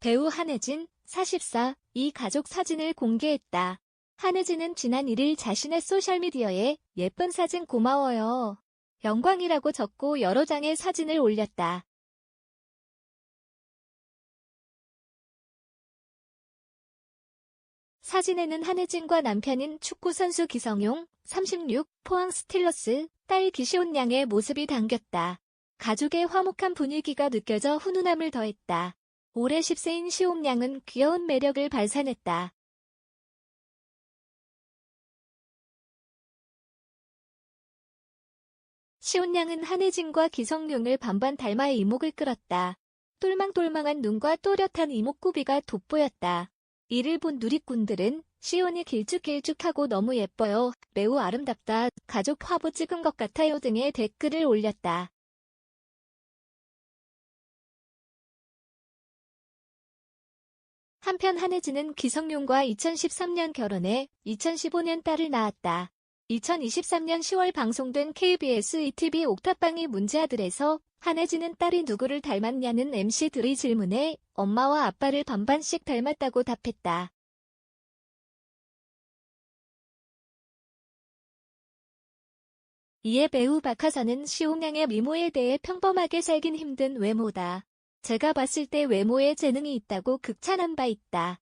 배우 한혜진, 44, 이 가족 사진을 공개했다. 한혜진은 지난 1일 자신의 소셜미디어에 예쁜 사진 고마워요. 영광이라고 적고 여러 장의 사진을 올렸다. 사진에는 한혜진과 남편인 축구선수 기성용, 36, 포항 스틸러스, 딸 기시온 양의 모습이 담겼다. 가족의 화목한 분위기가 느껴져 훈훈함을 더했다. 올해 10세인 시온 양은 귀여운 매력을 발산했다. 시온 양은 한혜진과 기성용을 반반 닮아 이목을 끌었다. 똘망똘망한 눈과 또렷한 이목구비가 돋보였다. 이를 본 누리꾼들은 시온이 길쭉길쭉하고 너무 예뻐요. 매우 아름답다. 가족 화보 찍은 것 같아요 등의 댓글을 올렸다. 한편 한혜진은 기성용과 2013년 결혼해 2015년 딸을 낳았다. 2023년 10월 방송된 KBS ETV 옥탑방이 문제아들에서 한혜진은 딸이 누구를 닮았냐는 MC들의 질문에 엄마와 아빠를 반반씩 닮았다고 답했다. 이에 배우 박하선은 시온양의 미모에 대해 평범하게 살긴 힘든 외모다. 제가 봤을 때 외모에 재능이 있다고 극찬한 바 있다.